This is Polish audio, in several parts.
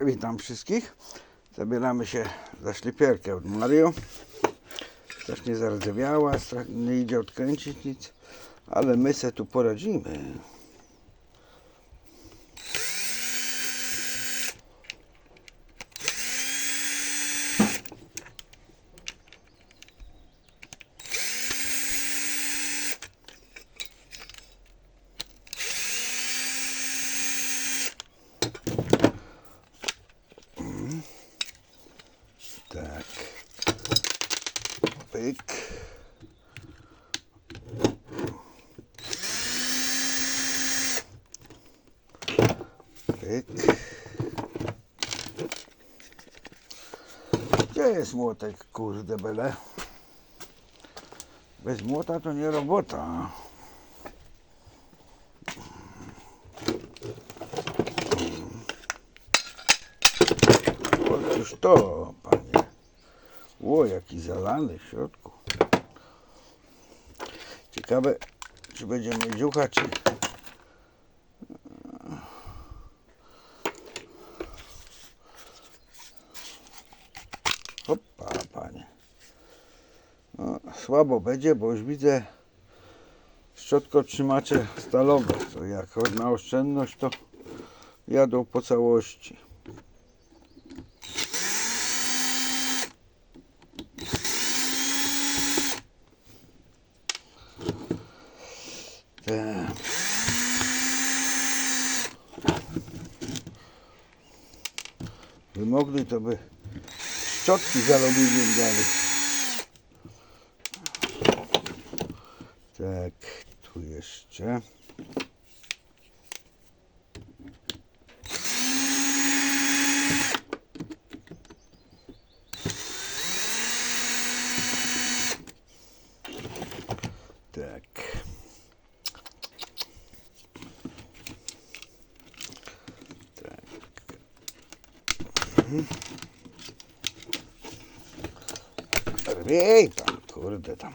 Witam wszystkich. Zabieramy się za szlipierkę od Mario. Strasznie zardzewiała, stra- nie idzie odkręcić nic, ale my se tu poradzimy. Tak. Pyk. Pyk. Gdzie jest młotek, kurde bele? Bez młota to nie robota. Otóż to, panie. Ło, jaki zalany w środku. Ciekawe, czy będzie miedziucha, czy... Hopa, panie. No, słabo będzie, bo już widzę szczotkotrzymacze stalowe. To jak na oszczędność, to jadą po całości. Mogli, to by szczotki z aluminium dali. Tak, tu jeszcze. Tak. Rwiej tam, kurde tam.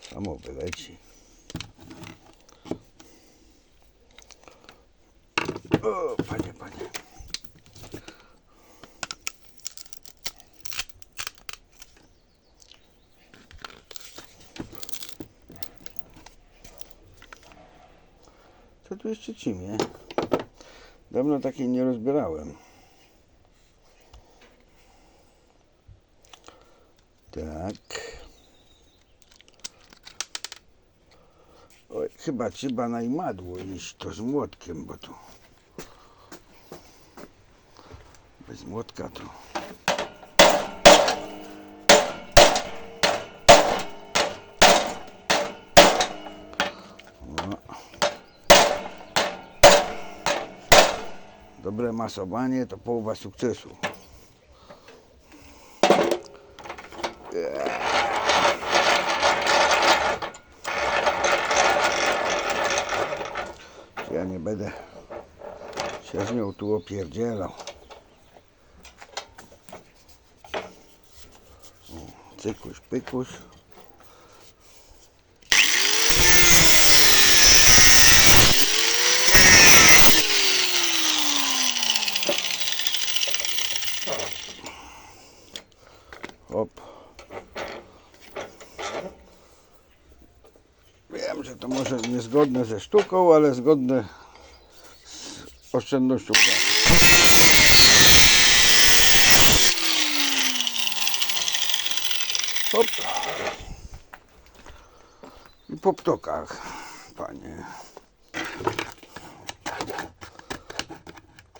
Samo wyleci. O, panie, panie. Co tu jeszcze cimie? Dawno takiej nie rozbierałem. Tak. Oj, chyba trzeba na imadło iść to z młotkiem, bo bez młotka to. Dobre masowanie to połowa sukcesu. Ja nie będę się z nią tu opierdzielał. O, Cykuś, pykuś. Hop. Wiem, że to może niezgodne ze sztuką, ale zgodne z oszczędnością czasu. Hop. I po ptokach, panie.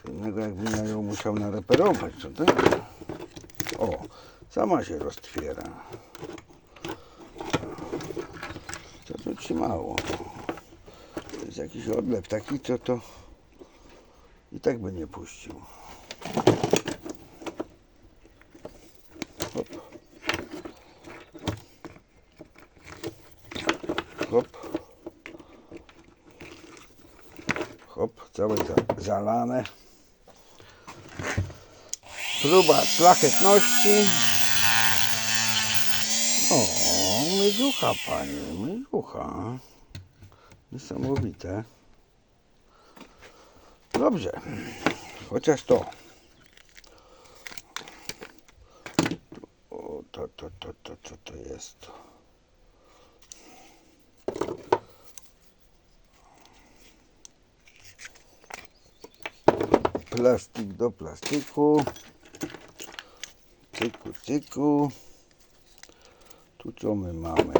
Innego jakbym ja ją musiał nareperować, co tak? O, sama się roztwiera. Co tu trzymało? To jest jakiś odlew taki, co to i tak by nie puścił. Hop. Hop. Hop, całe za- zalane. Próba szlachetności. O, mydzucha, panie, mydzucha. Niesamowite. Dobrze. Chociaż to. O, to, to, to, to, to, jest. Plastik do plastiku. Cyku, cyku. Tu co my mamy?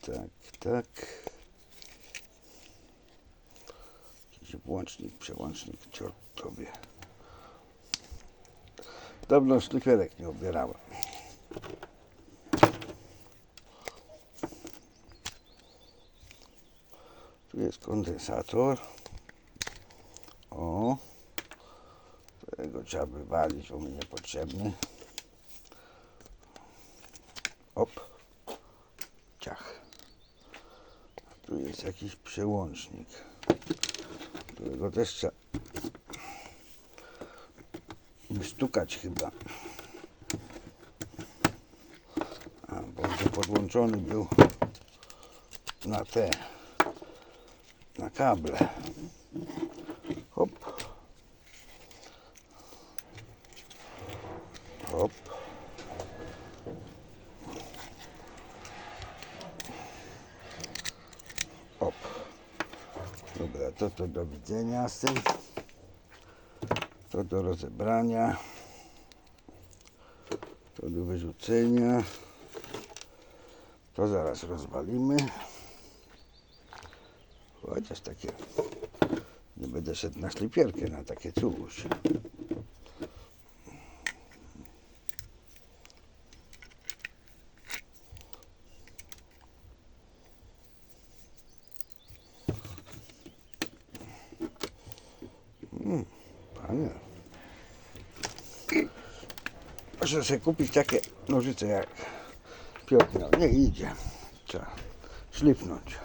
Tak, tak. Jakiś włącznik, przełącznik, cior tobie. Dawno szlifierek nie ubierałem. Tu jest kondensator. O. Tego trzeba wywalić, bo mi niepotrzebny. Op. Ciach. Tu jest jakiś przełącznik. Którego też trzeba stukać chyba. A, bo podłączony był na te, na kable. To do widzenia z tym. To do rozebrania. To do wyrzucenia. To zaraz rozwalimy. Chociaż takie... Nie będę szedł na szlipierkę na takie coś. Muszę sobie kupić takie nożyce jak Piotr miał. Nie idzie. Trzeba szlifnąć.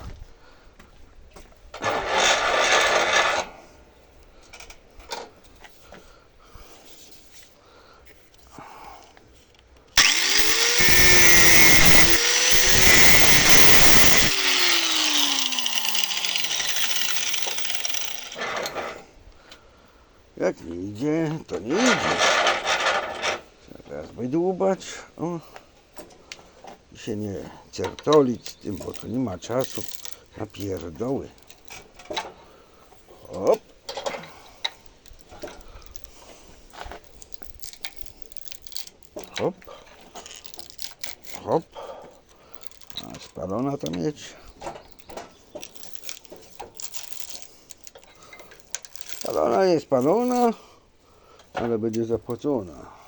Jak nie idzie, to nie idzie. Trzeba teraz wydłubać. O. I się nie certolić z tym, bo to nie ma czasu na pierdoły. Hop. Hop. Hop. A spalona to mieć. Spalona jest spalona, ale będzie zapłacona.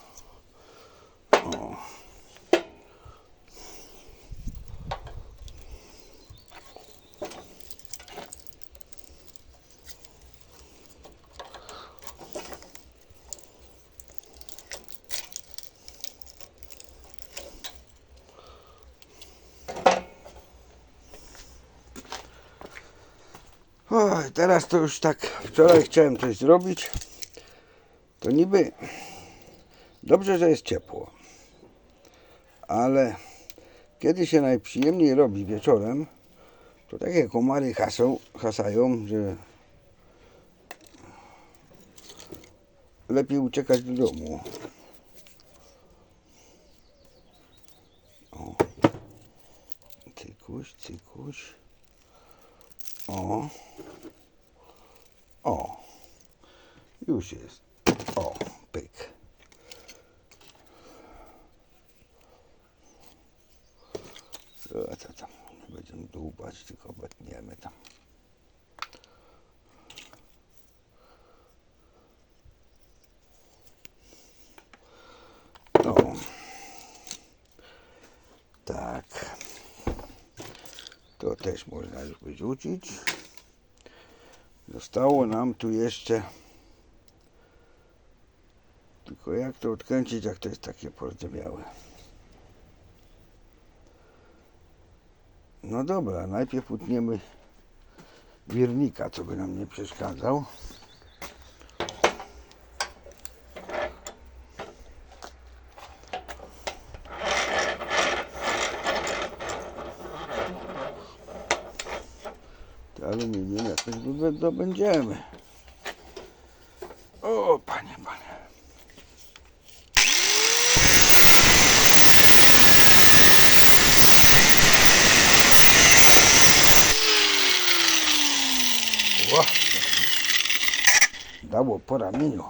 Oj, teraz to już tak, wczoraj chciałem coś zrobić, to niby dobrze, że jest ciepło, ale kiedy się najprzyjemniej robi wieczorem, to takie komary hasą, hasają, że lepiej uciekać do domu. O. Cykuś, cykuś. O. O. Już jest. O, pyk. Co to tam? Nie będziemy dłubać, tylko obetniemy tam. O. Tak. To też można już wyrzucić. Zostało nam tu jeszcze tylko jak to odkręcić, jak to jest takie pordzewiałe. No dobra, najpierw utniemy wirnika, co by nam nie przeszkadzał. Te aluminium jakoś zdobędziemy. Dało po ramieniu.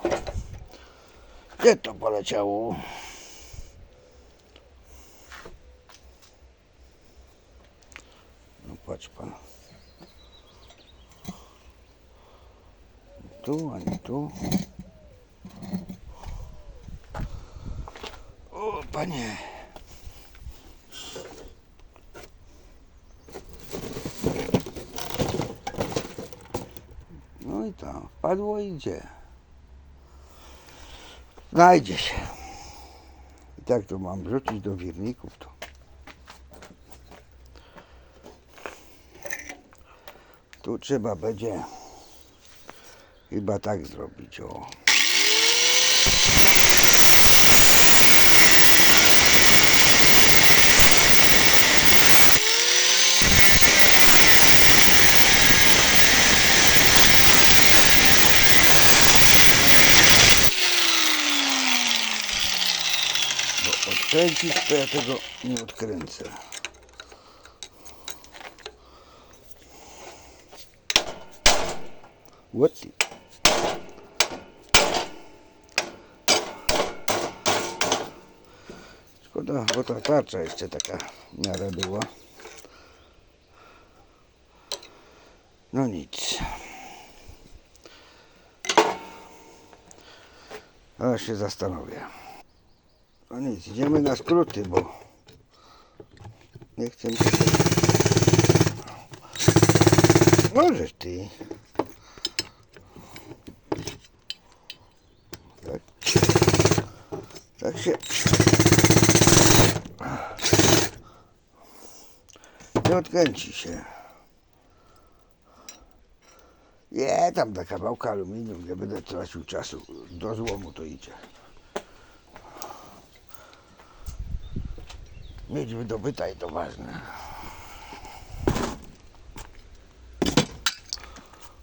Gdzie to poleciało? No patrz pan. Tu, a nie tu. O, panie. No idzie. Znajdzie się. I tak to mam wrzucić do wirników to. Tu trzeba będzie chyba tak zrobić, o. Bo odkręcić to ja tego nie odkręcę. What? Szkoda, bo ta tarcza jeszcze taka w miarę była. No nic. Ale się zastanowię. No nic, idziemy na skróty, bo nie chcę mi. Możesz ty. Tak. Tak się... Nie odkręci się. Nie, tam do kawałka aluminium, nie będę tracił czasu. Do złomu to idzie. Mieć wydobyta i to ważne.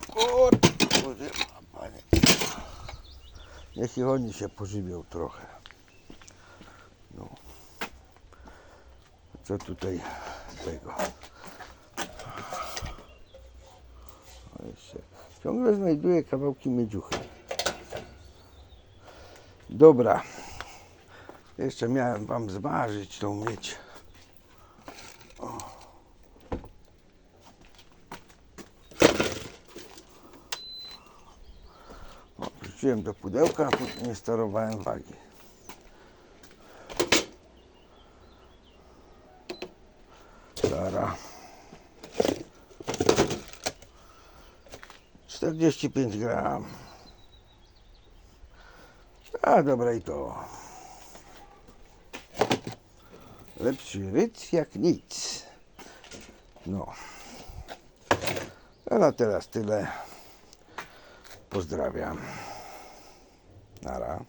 Kurde, panie. Niech i oni się pożywią trochę. No. Co tutaj tego? Ciągle znajduję kawałki miedziuchy. Dobra. Jeszcze miałem wam zważyć tą miedź. O, wrzuciłem do pudełka, nie sterowałem wagi. Dara. 45 gram. A dobra i to. Lepszy ryc jak nic. No. A na teraz tyle. Pozdrawiam. Nara.